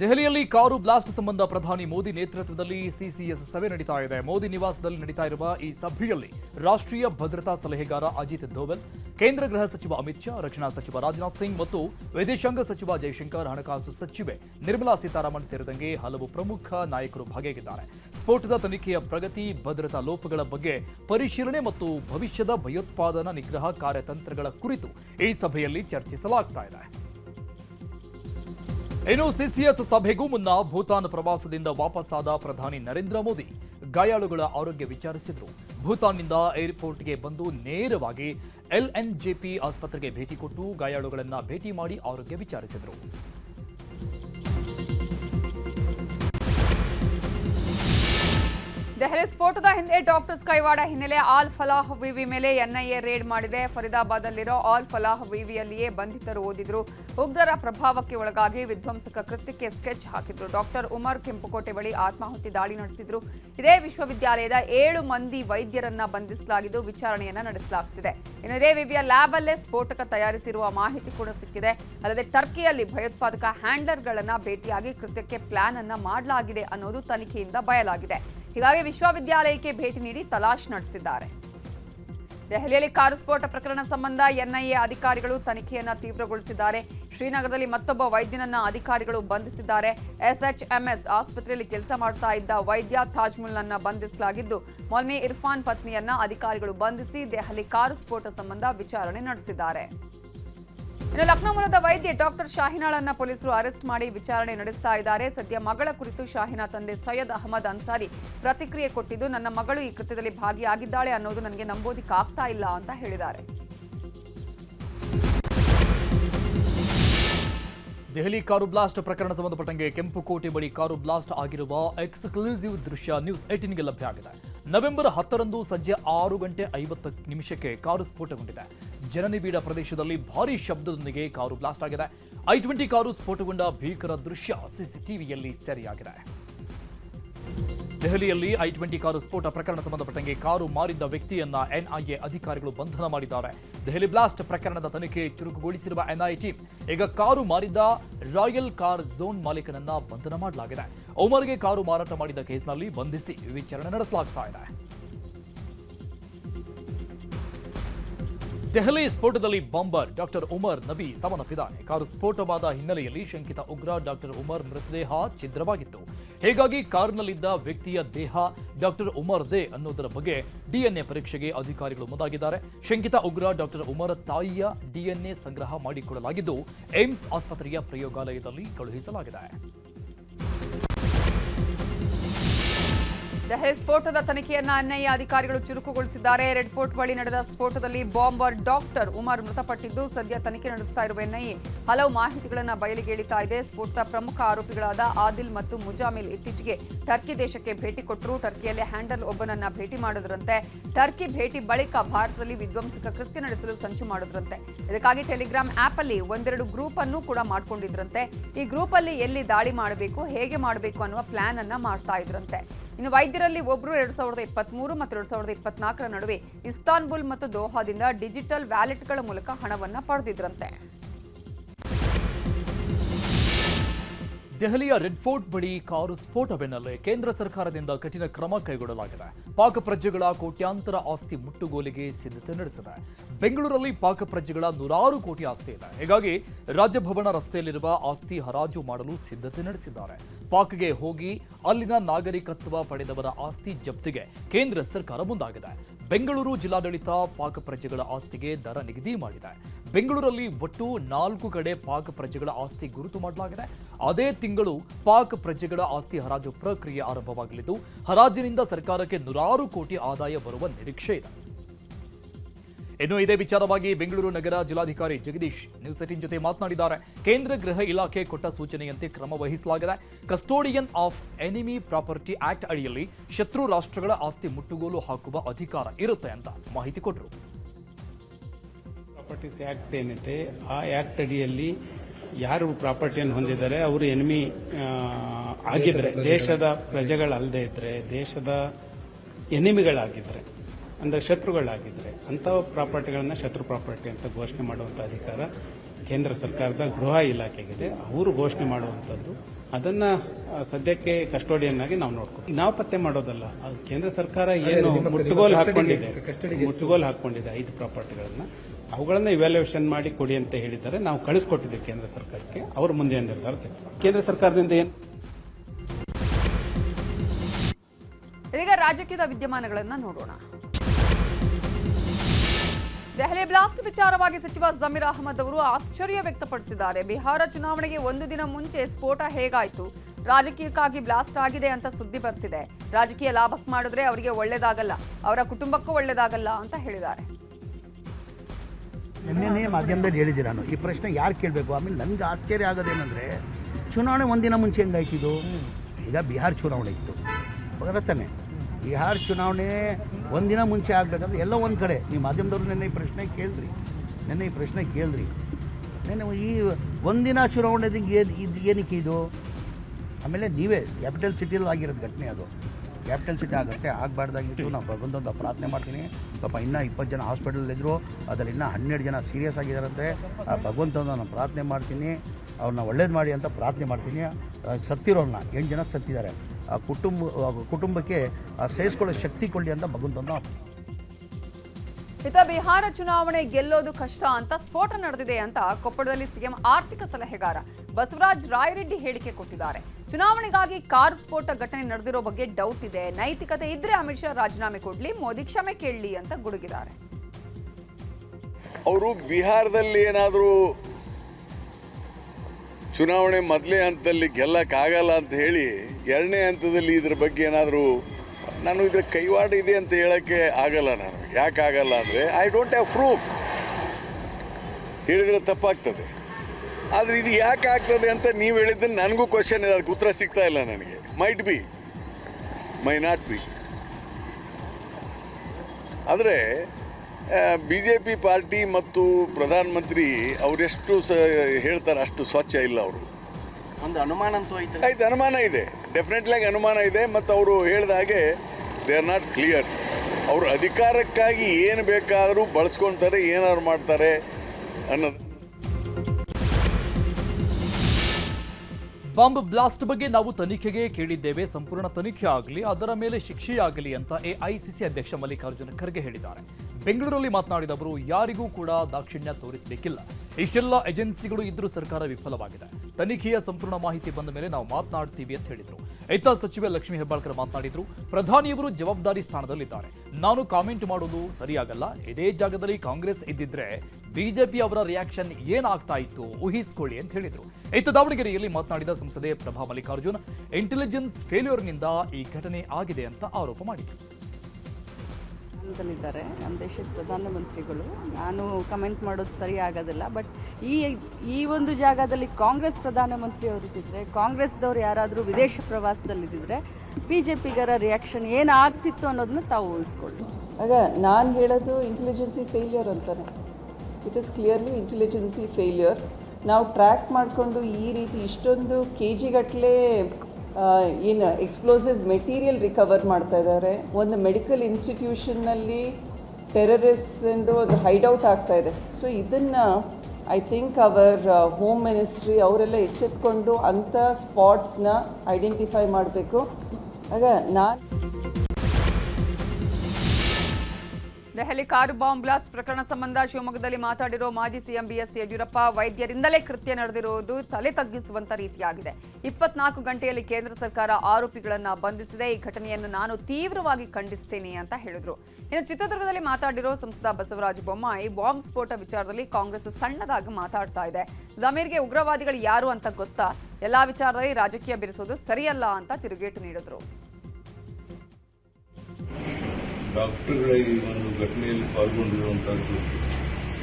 ದೆಹಲಿಯಲ್ಲಿ car blast ಸಂಬಂಧ ಪ್ರಧಾನಿ ಮೋದಿ ನೇತೃತ್ವದಲ್ಲಿ ಸಿಸಿಎಸ್ ಸಭೆ ನಡೀತಾ ಇದೆ. ಮೋದಿ ನಿವಾಸದಲ್ಲಿ ನಡೀತಾ ಇರುವ ಈ ಸಭೆಯಲ್ಲಿ ರಾಷ್ಟ್ರೀಯ ಭದ್ರತಾ ಸಲಹೆಗಾರ ಅಜಿತ್ ದೋವಲ್, ಕೇಂದ್ರ ಗೃಹ ಸಚಿವ ಅಮಿತ್ ಶಾ, ರಕ್ಷಣಾ ಸಚಿವ ರಾಜನಾಥ್ ಸಿಂಗ್ ಮತ್ತು ವಿದೇಶಾಂಗ ಸಚಿವ ಜೈಶಂಕರ್ ಹಣಕಾಸು ಸಚಿವೆ ನಿರ್ಮಲಾ ಸೀತಾರಾಮನ್ ಸೇರಿದಂತೆ ಹಲವು ಪ್ರಮುಖ ನಾಯಕರು ಭಾಗಿಯಾಗಿದ್ದಾರೆ. ಸ್ಫೋಟದ ತನಿಖೆಯ ಪ್ರಗತಿ, ಭದ್ರತಾ ಲೋಪಗಳ ಬಗ್ಗೆ ಪರಿಶೀಲನೆ ಮತ್ತು ಭವಿಷ್ಯದ ಭಯೋತ್ಪಾದನಾ ನಿಗ್ರಹ ಕಾರ್ಯತಂತ್ರಗಳ ಕುರಿತು ಈ ಸಭೆಯಲ್ಲಿ ಚರ್ಚಿಸಲಾಗ್ತಾ ಇದೆ. ಇನ್ನು ಸಿಸಿಎಸ್ ಸಭೆಗೂ ಮುನ್ನ ಭೂತಾನ್ ಪ್ರವಾಸದಿಂದ ವಾಪಸ್ಸಾದ ಪ್ರಧಾನಿ ನರೇಂದ್ರ ಮೋದಿ ಗಾಯಾಳುಗಳ ಆರೋಗ್ಯ ವಿಚಾರಿಸಿದರು. ಭೂತಾನ್ನಿಂದ ಏರ್ಪೋರ್ಟ್ಗೆ ಬಂದು ನೇರವಾಗಿ ಎಲ್ಎನ್ಜೆಪಿ ಆಸ್ಪತ್ರೆಗೆ ಭೇಟಿ ಕೊಟ್ಟು ಗಾಯಾಳುಗಳನ್ನು ಭೇಟಿ ಮಾಡಿ ಆರೋಗ್ಯ ವಿಚಾರಿಸಿದರು. ದೆಹಲಿ ಸ್ಫೋಟದ ಹಿಂದೆ ಡಾಕ್ಟರ್ಸ್ ಕೈವಾಡ ಹಿನ್ನೆಲೆ ಆಲ್ ಫಲಾಹ್ ವಿವಿ ಮೇಲೆ ಎನ್ಐಎ ರೇಡ್ ಮಾಡಿದೆ. ಫರೀದಾಬಾದಲ್ಲಿರೋ ಆಲ್ ಫಲಾಹ್ ವಿವಿಯಲ್ಲಿಯೇ ಬಂಧಿತರು ಓದಿದ್ರು. ಉಗ್ರರ ಪ್ರಭಾವಕ್ಕೆ ಒಳಗಾಗಿ ವಿಧ್ವಂಸಕ ಕೃತ್ಯಕ್ಕೆ ಸ್ಕೆಚ್ ಹಾಕಿದ್ರು. ಡಾಕ್ಟರ್ ಉಮರ್ ಕೆಂಪುಕೋಟೆ ಬಳಿ ಆತ್ಮಾಹುತಿ ದಾಳಿ ನಡೆಸಿದ್ರು. ಇದೇ ವಿಶ್ವವಿದ್ಯಾಲಯದ ಏಳು ಮಂದಿ ವೈದ್ಯರನ್ನ ಬಂಧಿಸಲಾಗಿದ್ದು ವಿಚಾರಣೆಯನ್ನ ನಡೆಸಲಾಗುತ್ತಿದೆ ಇನ್ನು ಇದೇ ವಿವಿಯ ಲ್ಯಾಬ್ ಅಲ್ಲೇ ಸ್ಫೋಟಕ ತಯಾರಿಸಿರುವ ಮಾಹಿತಿ ಕೂಡ ಸಿಕ್ಕಿದೆ. ಅಲ್ಲದೆ ಟರ್ಕಿಯಲ್ಲಿ ಭಯೋತ್ಪಾದಕ ಹ್ಯಾಂಡ್ಲರ್ಗಳನ್ನ ಭೇಟಿಯಾಗಿ ಕೃತ್ಯಕ್ಕೆ ಪ್ಲಾನ್ ಅನ್ನ ಮಾಡಲಾಗಿದೆ ಅನ್ನೋದು ತನಿಖೆಯಿಂದ ಬಯಲಾಗಿದೆ. ಹೀಗಾಗಿ ವಿಶ್ವವಿದ್ಯಾಲಯಕ್ಕೆ ಭೇಟಿ ನೀಡಿ ತಲಾಶ್ ನಡೆಸಿದ್ದಾರೆ. ದೆಹಲಿಯಲ್ಲಿ ಕಾರು ಸ್ಫೋಟ ಪ್ರಕರಣ ಸಂಬಂಧ ಎನ್ಐಎ ಅಧಿಕಾರಿಗಳು ತನಿಖೆಯನ್ನು ತೀವ್ರಗೊಳಿಸಿದ್ದಾರೆ. ಶ್ರೀನಗರದಲ್ಲಿ ಮತ್ತೊಬ್ಬ ವೈದ್ಯನನ್ನ ಅಧಿಕಾರಿಗಳು ಬಂಧಿಸಿದ್ದಾರೆ. ಎಸ್ಎಚ್ಎಂಎಸ್ ಆಸ್ಪತ್ರೆಯಲ್ಲಿ ಕೆಲಸ ಮಾಡ್ತಾ ಇದ್ದ ವೈದ್ಯ ತಾಜ್ಮುಲ್ನನ್ನ ಬಂಧಿಸಲಾಗಿದ್ದು, ಮೊನ್ನೆ ಇರ್ಫಾನ್ ಪತ್ನಿಯನ್ನ ಅಧಿಕಾರಿಗಳು ಬಂಧಿಸಿ ದೆಹಲಿ ಕಾರು ಸ್ಫೋಟ ಸಂಬಂಧ ವಿಚಾರಣೆ ನಡೆಸಿದ್ದಾರೆ. ಇನ್ನು ಲಕ್ನೋ ಮೂಲದ ವೈದ್ಯೆ ಡಾಕ್ಟರ್ ಶಾಹಿನಾಳನ್ನ ಪೊಲೀಸರು ಅರೆಸ್ಟ್ ಮಾಡಿ ವಿಚಾರಣೆ ನಡೆಸ್ತಾ ಇದ್ದಾರೆ. ಸದ್ಯ ಮಗಳ ಕುರಿತು ಶಾಹಿನಾ ತಂದೆ ಸೈಯದ್ ಅಹಮದ್ ಅನ್ಸಾರಿ ಪ್ರತಿಕ್ರಿಯೆ ಕೊಟ್ಟಿದ್ದು, ನನ್ನ ಮಗಳು ಈ ಕೃತ್ಯದಲ್ಲಿ ಭಾಗಿಯಾಗಿದ್ದಾಳೆ ಅನ್ನೋದು ನನಗೆ ನಂಬೋದಿಕ್ಕಾಗ್ತಾ ಇಲ್ಲ ಅಂತ ಹೇಳಿದ್ದಾರೆ. ದೆಹಲಿ ಕಾರು ಬ್ಲಾಸ್ಟ್ ಪ್ರಕರಣ ಸಂಬಂಧಪಟ್ಟಂಗೆ ಕೆಂಪುಕೋಟೆ ಬಳಿ ಕಾರು ಬ್ಲಾಸ್ಟ್ ಆಗಿರುವ ಎಕ್ಸ್ಕ್ಲೂಸಿವ್ ದೃಶ್ಯ ನ್ಯೂಸ್ ಏಟಿನ್ಗೆ ಲಭ್ಯ ಆಗಿದೆ. ನವೆಂಬರ್ ಹತ್ತರಂದು ಸಂಜೆ ಆರು ಗಂಟೆ ಐವತ್ತು ನಿಮಿಷಕ್ಕೆ ಕಾರು ಸ್ಫೋಟಗೊಂಡಿದೆ. ಜನನಿಬಿಡ ಪ್ರದೇಶದಲ್ಲಿ ಭಾರೀ ಶಬ್ದದೊಂದಿಗೆ ಕಾರು ಬ್ಲಾಸ್ಟ್ ಆಗಿದೆ. ಐ ಟ್ವೆಂಟಿ ಕಾರು ಸ್ಫೋಟಗೊಂಡ ಭೀಕರ ದೃಶ್ಯ ಸಿಸಿಟಿವಿಯಲ್ಲಿ ಸೆರೆಯಾಗಿದೆ. ದೆಹಲಿಯಲ್ಲಿ ಐ ಟ್ವೆಂಟಿ ಕಾರು ಸ್ಫೋಟ ಪ್ರಕರಣ ಸಂಬಂಧಪಟ್ಟಂಗೆ ಕಾರು ಮಾರಿದ್ದ ವ್ಯಕ್ತಿಯನ್ನ ಎನ್ಐಎ ಅಧಿಕಾರಿಗಳು ಬಂಧನ ಮಾಡಿದ್ದಾರೆ. ದೆಹಲಿ ಬ್ಲಾಸ್ಟ್ ಪ್ರಕರಣದ ತನಿಖೆ ಚುರುಕುಗೊಳಿಸಿರುವ ಎನ್ಐಎ ಟೀಮ್, ಈಗ ಕಾರು ಮಾರಿದ್ದ ರಾಯಲ್ ಕಾರ್ ಝೋನ್ ಮಾಲೀಕನನ್ನ ಬಂಧನ ಮಾಡಲಾಗಿದೆ. ಒಮರ್ಗೆ ಕಾರು ಮಾರಾಟ ಮಾಡಿದ ಕೇಸ್ನಲ್ಲಿ ಬಂಧಿಸಿ ವಿಚಾರಣೆ ನಡೆಸಲಾಗ್ತಾ ಇದೆ. ದೆಹಲಿ ಸ್ಫೋಟದಲ್ಲಿ ಬಾಂಬರ್, ಡಾಕ್ಟರ್ ಉಮರ್ ನಬಿ ಸಾವನ್ನಪ್ಪಿದ್ದಾನೆ. ಕಾರು ಸ್ಫೋಟವಾದ ಹಿನ್ನೆಲೆಯಲ್ಲಿ ಶಂಕಿತ ಉಗ್ರ ಡಾಕ್ಟರ್ ಉಮರ್ ಮೃತದೇಹ ಛಿದ್ರವಾಗಿತ್ತು. ಹೀಗಾಗಿ ಕಾರಿನಲ್ಲಿದ್ದ ವ್ಯಕ್ತಿಯ ದೇಹ ಡಾಕ್ಟರ್ ಉಮರ್ ದೇ ಅನ್ನೋದರ ಬಗ್ಗೆ ಡಿಎನ್ಎ ಪರೀಕ್ಷೆಗೆ ಅಧಿಕಾರಿಗಳು ಮುಂದಾಗಿದ್ದಾರೆ. ಶಂಕಿತ ಉಗ್ರ ಡಾಕ್ಟರ್ ಉಮರ್ ತಾಯಿಯ ಡಿಎನ್ಎ ಸಂಗ್ರಹ ಮಾಡಿಕೊಳ್ಳಲಾಗಿದ್ದು, ಏಮ್ಸ್ ಆಸ್ಪತ್ರೆಯ ಪ್ರಯೋಗಾಲಯದಲ್ಲಿ ಕಳುಹಿಸಲಾಗಿದೆ. ದೆಹಲಿ ಸ್ಫೋಟದ ತನಿಖೆಯನ್ನು ಎನ್ಐಎ ಅಧಿಕಾರಿಗಳು ಚುರುಕುಗೊಳಿಸಿದ್ದಾರೆ. ರೆಡ್ ಫೋರ್ಟ್ ಬಳಿ ನಡೆದ ಸ್ಫೋಟದಲ್ಲಿ ಬಾಂಬರ್ ಡಾಕ್ಟರ್ ಉಮರ್ ಮೃತಪಟ್ಟಿದ್ದು, ಸದ್ಯ ತನಿಖೆ ನಡೆಸ್ತಾ ಇರುವ ಎನ್ಐಎ ಹಲವು ಮಾಹಿತಿಗಳನ್ನು ಬಯಲಿಗೆ ಎಳಿತಾ ಇದೆ. ಸ್ಫೋಟದ ಪ್ರಮುಖ ಆರೋಪಿಗಳಾದ ಆದಿಲ್ ಮತ್ತು ಮುಜಾಮಿಲ್ ಇತ್ತೀಚೆಗೆ ಟರ್ಕಿ ದೇಶಕ್ಕೆ ಭೇಟಿ ಕೊಟ್ಟರು. ಟರ್ಕಿಯಲ್ಲಿ ಹ್ಯಾಂಡಲ್ ಒಬ್ಬನನ್ನ ಭೇಟಿ ಮಾಡಿದ್ರಂತೆ. ಟರ್ಕಿ ಭೇಟಿ ಬಳಿಕ ಭಾರತದಲ್ಲಿ ವಿಧ್ವಂಸಕ ಕೃತ್ಯ ನಡೆಸಲು ಸಂಚು ಮಾಡಿದ್ರಂತೆ. ಇದಕ್ಕಾಗಿ ಟೆಲಿಗ್ರಾಮ್ ಆಪ್ ಅಲ್ಲಿ ಒಂದೆರಡು ಗ್ರೂಪ್ ಅನ್ನು ಕೂಡ ಮಾಡ್ಕೊಂಡಿದ್ರಂತೆ. ಈ ಗ್ರೂಪ್ ಅಲ್ಲಿ ಎಲ್ಲಿ ದಾಳಿ ಮಾಡಬೇಕು, ಹೇಗೆ ಮಾಡಬೇಕು ಅನ್ನುವ ಪ್ಲಾನ್ ಅನ್ನ ಮಾಡ್ತಾ ಇದ್ರಂತೆ. ಇನ್ನು ವೈದ್ಯರಲ್ಲಿ ಒಬ್ಬರು ಎರಡು ಸಾವಿರದ ಇಪ್ಪತ್ಮೂರು ಮತ್ತು ಎರಡು ಸಾವಿರದ ಇಪ್ಪತ್ನಾಲ್ಕರ ನಡುವೆ ಇಸ್ತಾನ್ಬುಲ್ ಮತ್ತು ದೋಹಾದಿಂದ ಡಿಜಿಟಲ್ ವ್ಯಾಲೆಟ್ಗಳ ಮೂಲಕ ಹಣವನ್ನು ಪಡೆದಿದ್ರಂತೆ. ದೆಹಲಿಯ ರೆಡ್ ಫೋರ್ಟ್ ಬಳಿ ಕಾರು ಸ್ಫೋಟ ಬೆನ್ನಲ್ಲೇ ಕೇಂದ್ರ ಸರ್ಕಾರದಿಂದ ಕಠಿಣ ಕ್ರಮ ಕೈಗೊಳ್ಳಲಾಗಿದೆ. ಪಾಕ ಪ್ರಜೆಗಳ ಕೋಟ್ಯಾಂತರ ಆಸ್ತಿ ಮುಟ್ಟುಗೋಲಿಗೆ ಸಿದ್ಧತೆ ನಡೆಸಿದೆ. ಬೆಂಗಳೂರಲ್ಲಿ ಪಾಕ ಪ್ರಜೆಗಳ ನೂರಾರು ಕೋಟಿ ಆಸ್ತಿ ಇದೆ. ಹೀಗಾಗಿ ರಾಜಭವನ ರಸ್ತೆಯಲ್ಲಿರುವ ಆಸ್ತಿ ಹರಾಜು ಮಾಡಲು ಸಿದ್ಧತೆ ನಡೆಸಿದ್ದಾರೆ. ಪಾಕ್ಗೆ ಹೋಗಿ ಅಲ್ಲಿನ ನಾಗರಿಕತ್ವ ಪಡೆದವರ ಆಸ್ತಿ ಜಪ್ತಿಗೆ ಕೇಂದ್ರ ಸರ್ಕಾರ ಮುಂದಾಗಿದೆ. ಬೆಂಗಳೂರು ಜಿಲ್ಲಾಡಳಿತ ಪಾಕ ಪ್ರಜೆಗಳ ಆಸ್ತಿಗೆ ದರ ನಿಗದಿ ಮಾಡಿದೆ. ಬೆಂಗಳೂರಲ್ಲಿ ಒಟ್ಟು ನಾಲ್ಕು ಕಡೆ ಪಾಕ್ ಪ್ರಜೆಗಳ ಆಸ್ತಿ ಗುರುತು ಮಾಡಲಾಗಿದೆ. ಅದೇ ತಿಂಗಳು ಪಾಕ್ ಪ್ರಜೆಗಳ ಆಸ್ತಿ ಹರಾಜು ಪ್ರಕ್ರಿಯೆ ಆರಂಭವಾಗಲಿದ್ದು, ಹರಾಜಿನಿಂದ ಸರ್ಕಾರಕ್ಕೆ ನೂರಾರು ಕೋಟಿ ಆದಾಯ ಬರುವ ನಿರೀಕ್ಷೆ ಇದೆ. ಇನ್ನು ಇದೇ ವಿಚಾರವಾಗಿ ಬೆಂಗಳೂರು ನಗರ ಜಿಲ್ಲಾಧಿಕಾರಿ ಜಗದೀಶ್ ನ್ಯೂಸ್ ಏಟಿನ್ ಜೊತೆ ಮಾತನಾಡಿದ್ದಾರೆ. ಕೇಂದ್ರ ಗೃಹ ಇಲಾಖೆ ಕೊಟ್ಟ ಸೂಚನೆಯಂತೆ ಕ್ರಮ ವಹಿಸಲಾಗಿದೆ. Custodian of enemy property act ಅಡಿಯಲ್ಲಿ ಶತ್ರು ರಾಷ್ಟ್ರಗಳ ಆಸ್ತಿ ಮುಟ್ಟುಗೋಲು ಹಾಕುವ ಅಧಿಕಾರ ಇರುತ್ತೆ ಅಂತ ಮಾಹಿತಿ ಕೊಟ್ಟರು ಪ್ರಾಪರ್ಟೀಸ್ ಆ್ಯಕ್ಟ್ ಏನಿದೆ ಆ ಆಕ್ಟ್ ಅಡಿಯಲ್ಲಿ ಯಾರು ಪ್ರಾಪರ್ಟಿಯನ್ನು ಹೊಂದಿದ್ದಾರೆ ಅವರು ಎನಿಮಿ ಆಗಿದ್ರೆ ದೇಶದ ಪ್ರಜೆಗಳಲ್ಲದೆ ಇದ್ರೆ ದೇಶದ ಎನಿಮಿಗಳಾಗಿದ್ರೆ ಅಂದರೆ ಶತ್ರುಗಳಾಗಿದ್ರೆ ಅಂಥ ಪ್ರಾಪರ್ಟಿಗಳನ್ನು ಶತ್ರು ಪ್ರಾಪರ್ಟಿ ಅಂತ ಘೋಷಣೆ ಮಾಡುವಂಥ ಅಧಿಕಾರ ಕೇಂದ್ರ ಸರ್ಕಾರದ ಗೃಹ ಇಲಾಖೆಗಿದೆ. ಅವರು ಘೋಷಣೆ ಮಾಡುವಂಥದ್ದು ಅದನ್ನ ಸದ್ಯಕ್ಕೆ ಕಸ್ಟೋಡಿಯನ್ ಆಗಿ ನಾವು ನೋಡ್ಕೊಂಡು ನಾವು ಪತ್ತೆ ಮಾಡೋದಲ್ಲ ಕೇಂದ್ರ ಸರ್ಕಾರ ಏನು ಮುಟ್ಟುಗೋಲು ಹಾಕೊಂಡಿದೆ ಮುಟ್ಟುಗೋಲು ಹಾಕೊಂಡಿದೆ ಐದು ಪ್ರಾಪರ್ಟಿಗಳನ್ನ. ಅವುಗಳನ್ನ ಇವ್ಯಾಲ್ಯೂಯೇಷನ್ ಮಾಡಿ ಕೊಡಿ ಅಂತ ಹೇಳಿದ್ದಾರೆ. ನಾವು ಕಳಿಸ್ಕೊಟ್ಟಿದ್ದೀವಿ ಕೇಂದ್ರ ಸರ್ಕಾರಕ್ಕೆ. ಅವರು ಮುಂದೆ ನಿರ್ಧಾರ. ಕೇಂದ್ರ ಸರ್ಕಾರದಿಂದ ಏನು? ಇದೀಗ ರಾಜಕೀಯದ ವಿದ್ಯಮಾನಗಳನ್ನು ನೋಡೋಣ. ದೆಹಲಿ ಬ್ಲಾಸ್ಟ್ ವಿಚಾರವಾಗಿ ಸಚಿವ ಜಮೀರ್ ಅಹಮದ್ ಅವರು ಆಶ್ಚರ್ಯ ವ್ಯಕ್ತಪಡಿಸಿದ್ದಾರೆ. ಬಿಹಾರ ಚುನಾವಣೆಗೆ ಒಂದು ದಿನ ಮುಂಚೆ ಸ್ಫೋಟ ಹೇಗಾಯ್ತು? ರಾಜಕೀಯಕ್ಕಾಗಿ ಬ್ಲಾಸ್ಟ್ ಆಗಿದೆ ಅಂತ ಸುದ್ದಿ ಬರ್ತಿದೆ. ರಾಜಕೀಯ ಲಾಭಕ್ಕೆ ಮಾಡಿದ್ರೆ ಅವರಿಗೆ ಒಳ್ಳೇದಾಗಲ್ಲ. ಅವರ ಕುಟುಂಬಕ್ಕೂ ಒಳ್ಳೇದಾಗಲ್ಲ ಅಂತ ಹೇಳಿದ್ದಾರೆ. ನಿನ್ನೆನೇ ಮಾಧ್ಯಮದಲ್ಲಿ ಹೇಳಿದ್ದೀರ ನಾನು? ಈ ಪ್ರಶ್ನೆ ಯಾರು ಕೇಳಬೇಕು? ಆಮೇಲೆ ನನಗೆ ಆಶ್ಚರ್ಯ ಆಗೋದೇನಂದರೆ, ಚುನಾವಣೆ ಒಂದಿನ ಮುಂಚೆ ಹೆಂಗಾಯ್ತಿದು ಈಗ ಬಿಹಾರ್ ಚುನಾವಣೆ ಇತ್ತು. ಬರತ್ತಾನೆ. ಬಿಹಾರ್ ಚುನಾವಣೆ ಒಂದಿನ ಮುಂಚೆ ಆಗಬೇಕಂದ್ರೆ ಎಲ್ಲೋ ಒಂದು ಕಡೆ. ನೀವು ಮಾಧ್ಯಮದವ್ರು ನಿನ್ನೆ ಈ ಪ್ರಶ್ನೆ ಕೇಳಿದ್ರಿ. ನಿನ್ನೆ ಈ ಪ್ರಶ್ನೆ ಕೇಳಿದ್ರಿ. ನಿನ್ನೆ ಈ ಒಂದಿನ ಚುನಾವಣೆದಿಂಗೆ ಏನು ಇದು ಏನಕ್ಕೆ ಇದು? ಆಮೇಲೆ ನೀವೇ, ಕ್ಯಾಪಿಟಲ್ ಸಿಟಿಯಲ್ಲಿ ಆಗಿರೋದು ಘಟನೆ ಅದು. ಕ್ಯಾಪಿಟಲ್ ಸಿಟಿ ಆಗುತ್ತೆ ಆಗಬಾರ್ದಾಗಿತ್ತು ನಾವು ಭಗವಂತಂತ ಪ್ರಾರ್ಥನೆ ಮಾಡ್ತೀನಿ. ಪಾಪ ಇನ್ನೂ ಇಪ್ಪತ್ತು ಜನ ಹಾಸ್ಪಿಟಲಲ್ಲಿದ್ದರು ಅದರಲ್ಲಿ ಇನ್ನೂ ಹನ್ನೆರಡು ಜನ ಸೀರಿಯಸ್ ಆಗಿದ್ದಾರಂತೆ ಆ ಭಗವಂತನ ನಾನು ಪ್ರಾರ್ಥನೆ ಮಾಡ್ತೀನಿ, ಅವ್ರನ್ನ ಒಳ್ಳೇದು ಮಾಡಿ ಅಂತ ಪ್ರಾರ್ಥನೆ ಮಾಡ್ತೀನಿ. ಸತ್ತಿರೋನ್ನ ಎಂಟು ಜನ ಸತ್ತಿದ್ದಾರೆ. ಆ ಕುಟುಂಬ ಕುಟುಂಬಕ್ಕೆ ಸೇರಿಸ್ಕೊಳ್ಳೋ ಶಕ್ತಿ ಕೊಡಿ ಅಂತ ಭಗವಂತನ ಇತ್ತ ಬಿಹಾರ ಚುನಾವಣೆ ಗೆಲ್ಲೋದು ಕಷ್ಟ ಅಂತ ಸ್ಫೋಟ ನಡೆದಿದೆ ಅಂತ ಕೊಪ್ಪಳದಲ್ಲಿ ಸಿಎಂ ಆರ್ಥಿಕ ಸಲಹೆಗಾರ ಬಸವರಾಜ್ ರಾಯರೆಡ್ಡಿ ಹೇಳಿಕೆ ಕೊಟ್ಟಿದ್ದಾರೆ. ಚುನಾವಣೆಗಾಗಿ ಕಾರ್ ಸ್ಫೋಟ ಘಟನೆ ನಡೆದಿರೋ ಬಗ್ಗೆ ಡೌಟ್ ಇದೆ. ನೈತಿಕತೆ ಇದ್ರೆ ಅಮಿತ್ ಶಾ ರಾಜೀನಾಮೆ ಕೊಡ್ಲಿ, ಮೋದಿ ಕ್ಷಮೆ ಕೇಳಲಿ ಅಂತ ಗುಡುಗಿದ್ದಾರೆ. ಅವರು ಬಿಹಾರದಲ್ಲಿ ಏನಾದರೂ ಚುನಾವಣೆ ಮೊದಲೇ ಹಂತದಲ್ಲಿ ಗೆಲ್ಲಕ್ಕಾಗಲ್ಲ ಅಂತ ಹೇಳಿ ಎರಡನೇ ಹಂತದಲ್ಲಿ ಇದ್ರ ಬಗ್ಗೆ ಏನಾದರೂ ನಾನು ಇದ್ರ ಕೈವಾಡ ಇದೆ ಅಂತ ಹೇಳಕ್ಕೆ ಆಗಲ್ಲ ನಾನು. ಯಾಕೆ ಆಗಲ್ಲ ಅಂದರೆ ಐ ಡೋಂಟ್ ಹ್ಯಾವ್ ಪ್ರೂಫ್ ಹೇಳಿದರೆ ತಪ್ಪಾಗ್ತದೆ. ಆದರೆ ಇದು ಯಾಕೆ ಆಗ್ತದೆ ಅಂತ ನೀವು ಹೇಳಿದ್ದನ್ನು ನನಗೂ ಕ್ವಶನ್ ಇದೆ ಅದಕ್ಕೆ ಉತ್ತರ ಸಿಗ್ತಾ ಇಲ್ಲ ನನಗೆ. Might be may not be ಆದರೆ ಬಿ ಜೆ ಪಿ ಪಾರ್ಟಿ ಮತ್ತು ಪ್ರಧಾನಮಂತ್ರಿ ಅವರೆಷ್ಟು ಸ ಹೇಳ್ತಾರೆ ಅಷ್ಟು ಸ್ವಚ್ಛ ಇಲ್ಲ ಅವರು. ಒಂದು ಅನುಮಾನ ಅಂತೂ ಆಯ್ತು ಆಯ್ತು ಅನುಮಾನ ಇದೆ. ಡೆಫಿನೆಟ್ಲಾಗಿ ಅನುಮಾನ ಇದೆ, ಮತ್ತು ಅವರು ಹೇಳಿದ ಹಾಗೆ ದೇ ಆರ್ ನಾಟ್ ಕ್ಲಿಯರ್ ಅವರು ಅಧಿಕಾರಕ್ಕಾಗಿ ಏನು ಬೇಕಾದರೂ ಬಳಸ್ಕೊತಾರೆ, ಏನಾದ್ರು ಮಾಡ್ತಾರೆ ಅನ್ನೋದು. ಬಾಂಬ್ ಬ್ಲಾಸ್ಟ್ ಬಗ್ಗೆ ನಾವು ತನಿಖೆಗೆ ಕೇಳಿದ್ದೇವೆ, ಸಂಪೂರ್ಣ ತನಿಖೆ ಆಗಲಿ, ಅದರ ಮೇಲೆ ಶಿಕ್ಷೆಯಾಗಲಿ ಅಂತ ಎಐಸಿಸಿ ಅಧ್ಯಕ್ಷ ಮಲ್ಲಿಕಾರ್ಜುನ ಖರ್ಗೆ ಹೇಳಿದ್ದಾರೆ. ಬೆಂಗಳೂರಲ್ಲಿ ಮಾತನಾಡಿದ ಅವರು, ಯಾರಿಗೂ ಕೂಡ ದಾಕ್ಷಿಣ್ಯ ತೋರಿಸಬೇಕಿಲ್ಲ. ಇಷ್ಟೆಲ್ಲ ಏಜೆನ್ಸಿಗಳು ಇದ್ರೂ ಸರ್ಕಾರ ವಿಫಲವಾಗಿದೆ. ತನಿಖೆಯ ಸಂಪೂರ್ಣ ಮಾಹಿತಿ ಬಂದ ಮೇಲೆ ನಾವು ಮಾತನಾಡ್ತೀವಿ ಅಂತ ಹೇಳಿದರು. ಇತ್ತ ಸಚಿವೆ ಲಕ್ಷ್ಮೀ ಹೆಬ್ಬಾಳ್ಕರ್ ಮಾತನಾಡಿದ್ರು, ಪ್ರಧಾನಿಯವರು ಜವಾಬ್ದಾರಿ ಸ್ಥಾನದಲ್ಲಿದ್ದಾರೆ. ನಾನು ಕಾಮೆಂಟ್ ಮಾಡೋದು ಸರಿಯಾಗಲ್ಲ. ಇದೇ ಜಾಗದಲ್ಲಿ ಕಾಂಗ್ರೆಸ್ ಇದ್ದಿದ್ರೆ ಬಿಜೆಪಿ ಅವರ ರಿಯಾಕ್ಷನ್ ಏನಾಗ್ತಾ ಇತ್ತು ಊಹಿಸಿಕೊಳ್ಳಿ ಅಂತ ಹೇಳಿದ್ರು. ಇತ್ತ ದಾವಣಗೆರೆಯಲ್ಲಿ ಮಾತನಾಡಿದ ಸಂಸದೆ ಪ್ರಭಾ ಮಲ್ಲಿಕಾರ್ಜುನ್ ಇಂಟೆಲಿಜೆನ್ಸ್ ಫೇಲ್ಯೂರ್ನಿಂದ ಈ ಘಟನೆ ಆಗಿದೆ ಅಂತ ಆರೋಪ ಮಾಡಿದ್ರು. ಸ್ಥಾನದಲ್ಲಿದ್ದಾರೆ ನಮ್ಮ ದೇಶದ ಪ್ರಧಾನಮಂತ್ರಿಗಳು. ನಾನು ಕಮೆಂಟ್ ಮಾಡೋದು ಸರಿ ಆಗೋದಿಲ್ಲ ಬಟ್ ಈ ಈ ಒಂದು ಜಾಗದಲ್ಲಿ ಕಾಂಗ್ರೆಸ್ ಪ್ರಧಾನಮಂತ್ರಿ ಅವರಿದ್ದಿದ್ರೆ ಕಾಂಗ್ರೆಸ್ದವ್ರು ಯಾರಾದರೂ ವಿದೇಶ ಪ್ರವಾಸದಲ್ಲಿದ್ದಿದ್ರೆ ಬಿ ಜೆ ಪಿಗರ ರಿಯಾಕ್ಷನ್ ಏನಾಗ್ತಿತ್ತು ಅನ್ನೋದನ್ನ ತಾವು ಊಹಿಸ್ಕೊಳ್ಳಿ. ಆಗ ನಾನು ಹೇಳೋದು ಇಂಟೆಲಿಜೆನ್ಸಿ ಫೇಲ್ಯೂರ್ ಅಂತಾನೆ. It is clearly intelligence failure ನಾವು ಟ್ರ್ಯಾಕ್ ಮಾಡಿಕೊಂಡು ಈ ರೀತಿ ಇಷ್ಟೊಂದು ಕೆ ಜಿಗಟ್ಟಲೆ ಏನು ಎಕ್ಸ್ಪ್ಲೋಸಿವ್ ಮೆಟೀರಿಯಲ್ ರಿಕವರ್ ಮಾಡ್ತಾ ಇದ್ದಾರೆ ಒಂದು ಮೆಡಿಕಲ್ ಇನ್ಸ್ಟಿಟ್ಯೂಷನ್ನಲ್ಲಿ ಟೆರರಿಸ್ಟಿಂದು ಒಂದು ಹೈಡೌಟ್ ಆಗ್ತಾ ಇದೆ. ಸೊ ಇದನ್ನು I think our home ministry ಅವರೆಲ್ಲ ಎಚ್ಚೆತ್ಕೊಂಡು ಅಂಥ ಸ್ಪಾಟ್ಸ್ನ ಐಡೆಂಟಿಫೈ ಮಾಡಬೇಕು. ಆಗ ನಾನು ದೆಹಲಿ ಕಾರು ಬಾಂಬ್ ಬ್ಲಾಸ್ಟ್ ಪ್ರಕರಣ ಸಂಬಂಧ ಶಿವಮೊಗ್ಗದಲ್ಲಿ ಮಾತಾಡಿರೋ ಮಾಜಿ ಸಿಎಂ ಬಿಎಸ್ ಯಡಿಯೂರಪ್ಪ ವೈದ್ಯರಿಂದಲೇ ಕೃತ್ಯ ನಡೆದಿರುವುದು ತಲೆ ತಗ್ಗಿಸುವಂತ ರೀತಿಯಾಗಿದೆ. ಇಪ್ಪತ್ನಾಲ್ಕು ಗಂಟೆಯಲ್ಲಿ ಕೇಂದ್ರ ಸರ್ಕಾರ ಆರೋಪಿಗಳನ್ನು ಬಂಧಿಸಿದೆ. ಈ ಘಟನೆಯನ್ನು ನಾನು ತೀವ್ರವಾಗಿ ಖಂಡಿಸ್ತೇನೆ ಅಂತ ಹೇಳಿದ್ರು. ಇನ್ನು ಚಿತ್ರದುರ್ಗದಲ್ಲಿ ಮಾತಾಡಿರೋ ಸಂಸದ ಬಸವರಾಜ ಬೊಮ್ಮಾಯಿ ಬಾಂಬ್ ಸ್ಫೋಟ ವಿಚಾರದಲ್ಲಿ ಕಾಂಗ್ರೆಸ್ ಸಣ್ಣದಾಗಿ ಮಾತಾಡ್ತಾ ಇದೆ. ಜಮೀರ್ಗೆ ಉಗ್ರವಾದಿಗಳು ಯಾರು ಅಂತ ಗೊತ್ತಾ? ಎಲ್ಲಾ ವಿಚಾರದಲ್ಲಿ ರಾಜಕೀಯ ಬೆರೆಸೋದು ಸರಿಯಲ್ಲ ಅಂತ ತಿರುಗೇಟು ನೀಡಿದ್ರು. ಡಾಕ್ಟರ್ಗಳ ಈ ಒಂದು ಘಟನೆಯಲ್ಲಿ ಪಾಲ್ಗೊಂಡಿರುವಂಥದ್ದು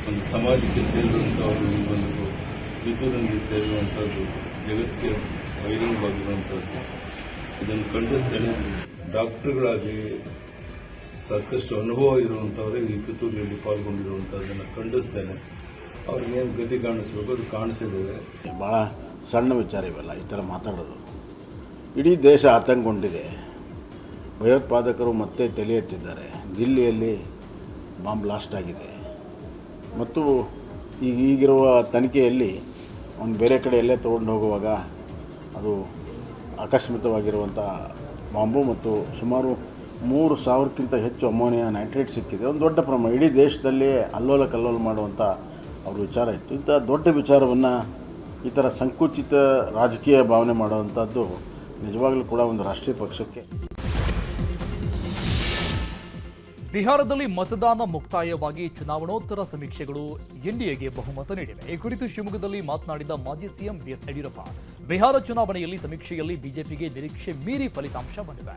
ಒಂದು ಸಮಾಜಕ್ಕೆ ಸೇರಿದಂಥವರು ಈ ಒಂದು ಯುದ್ಧದಲ್ಲಿ ಸೇರಿರುವಂಥದ್ದು ಜಗತ್ತಿಗೆ ವೈರಲ್ವಾಗಿರುವಂಥದ್ದು ಇದನ್ನು ಖಂಡಿಸ್ತೇನೆ ಡಾಕ್ಟರ್ಗಳಾಗಿ ಸಾಕಷ್ಟು ಅನುಭವ ಇರುವಂಥವರೇ ಈ ಕಿತ್ತೂರಿನಲ್ಲಿ ಪಾಲ್ಗೊಂಡಿರುವಂಥದ್ದನ್ನು ಖಂಡಿಸ್ತೇನೆ ಅವ್ರಿಗೇನು ಗತಿ ಕಾಣಿಸ್ಬೇಕು ಅದು ಕಾಣಿಸಿದ್ದೇವೆ ಭಾಳ ಸಣ್ಣ ವಿಚಾರ ಇವೆಲ್ಲ, ಈ ಥರ ಮಾತಾಡೋದು. ಇಡೀ ದೇಶ ಆತಂಕಗೊಂಡಿದೆ. ಭಯೋತ್ಪಾದಕರು ಮತ್ತೆ ತಲೆ ಎತ್ತಿದ್ದಾರೆ ದಿಲ್ಲಿಯಲ್ಲಿ ಬಾಂಬ್ ಬ್ಲಾಸ್ಟ್ ಆಗಿದೆ. ಮತ್ತು ಈಗ ಈಗಿರುವ ತನಿಖೆಯಲ್ಲಿ ಒಂದು ಬೇರೆ ಕಡೆ ಎಲ್ಲೇ ತೊಗೊಂಡು ಹೋಗುವಾಗ ಅದು ಆಕಸ್ಮಿಕವಾಗಿರುವಂಥ ಬಾಂಬು ಮತ್ತು ಸುಮಾರು ಮೂರು ಸಾವಿರಕ್ಕಿಂತ ಹೆಚ್ಚು ಅಮೋನಿಯಾ ನೈಟ್ರೇಟ್ ಸಿಕ್ಕಿದೆ. ಒಂದು ದೊಡ್ಡ ಪ್ರಮಾಣ, ಇಡೀ ದೇಶದಲ್ಲಿ ಅಲ್ಲೋಲ ಕಲ್ಲೋಲ ಮಾಡುವಂಥ ಅವ್ರ ವಿಚಾರ ಇತ್ತು. ಇಂಥ ದೊಡ್ಡ ವಿಚಾರವನ್ನು ಈ ಥರ ಸಂಕುಚಿತ ರಾಜಕೀಯ ಭಾವನೆ ಮಾಡುವಂಥದ್ದು ನಿಜವಾಗಲೂ ಕೂಡ ಒಂದು ರಾಷ್ಟ್ರೀಯ ಪಕ್ಷಕ್ಕೆ ಬಿಹಾರದಲ್ಲಿ ಮತದಾನ ಮುಕ್ತಾಯವಾಗಿ ಚುನಾವಣೋತ್ತರ ಸಮೀಕ್ಷೆಗಳು ಎನ್ಡಿಎಗೆ ಬಹುಮತ ನೀಡಿವೆ. ಈ ಕುರಿತು ಶಿವಮೊಗ್ಗದಲ್ಲಿ ಮಾತನಾಡಿದ ಮಾಜಿ ಸಿಎಂ ಬಿಎಸ್ ಯಡಿಯೂರಪ್ಪ, ಬಿಹಾರ ಚುನಾವಣೆಯಲ್ಲಿ ಸಮೀಕ್ಷೆಯಲ್ಲಿ ಬಿಜೆಪಿಗೆ ನಿರೀಕ್ಷೆ ಮೀರಿ ಫಲಿತಾಂಶ ಬಂದಿದೆ.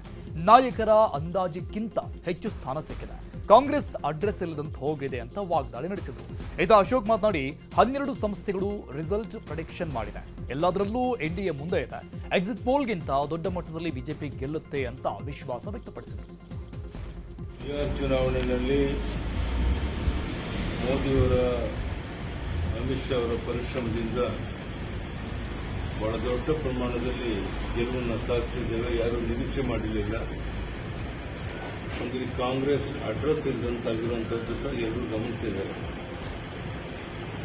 ನಾಯಕರ ಅಂದಾಜಿಗಿಂತ ಹೆಚ್ಚು ಸ್ಥಾನ ಸಿಕ್ಕಿದೆ. ಕಾಂಗ್ರೆಸ್ ಅಡ್ರೆಸ್ ಇಲ್ಲದಂತೆ ಹೋಗಿದೆ ಅಂತ ವಾಗ್ದಾಳಿ ನಡೆಸಿದರು. ಇದು ಅಶೋಕ್ ಮಾತನಾಡಿ, ಹನ್ನೆರಡು ಸಂಸ್ಥೆಗಳು ರಿಸಲ್ಟ್ ಪ್ರಡಿಕ್ಷನ್ ಮಾಡಿದೆ. ಎಲ್ಲದರಲ್ಲೂ ಎನ್ಡಿಎ ಮುಂದೆ ಇದೆ. ಎಕ್ಸಿಟ್ ಪೋಲ್ಗಿಂತ ದೊಡ್ಡ ಮಟ್ಟದಲ್ಲಿ ಬಿಜೆಪಿ ಗೆಲ್ಲುತ್ತೆ ಅಂತ ವಿಶ್ವಾಸ ವ್ಯಕ್ತಪಡಿಸಿದರು. ಬಿಹಾರ್ ಚುನಾವಣೆಯಲ್ಲಿ ಮೋದಿಯವರ ಅಮಿತ್ ಶಾ ಅವರ ಪರಿಶ್ರಮದಿಂದ ಬಹಳ ದೊಡ್ಡ ಪ್ರಮಾಣದಲ್ಲಿ ಗೆಲುವನ್ನು ಸಾಧಿಸಿದ್ದೇವೆ. ಯಾರೂ ನಿರೀಕ್ಷೆ ಮಾಡಿರಲಿಲ್ಲ. ಅಂದರೆ ಕಾಂಗ್ರೆಸ್ ಅಡ್ರೆಸ್ ಇದ್ದಂತಾಗಿರುವಂಥದ್ದು ಸಹ ಎಲ್ಲರೂ ಗಮನಿಸಿದ್ದಾರೆ.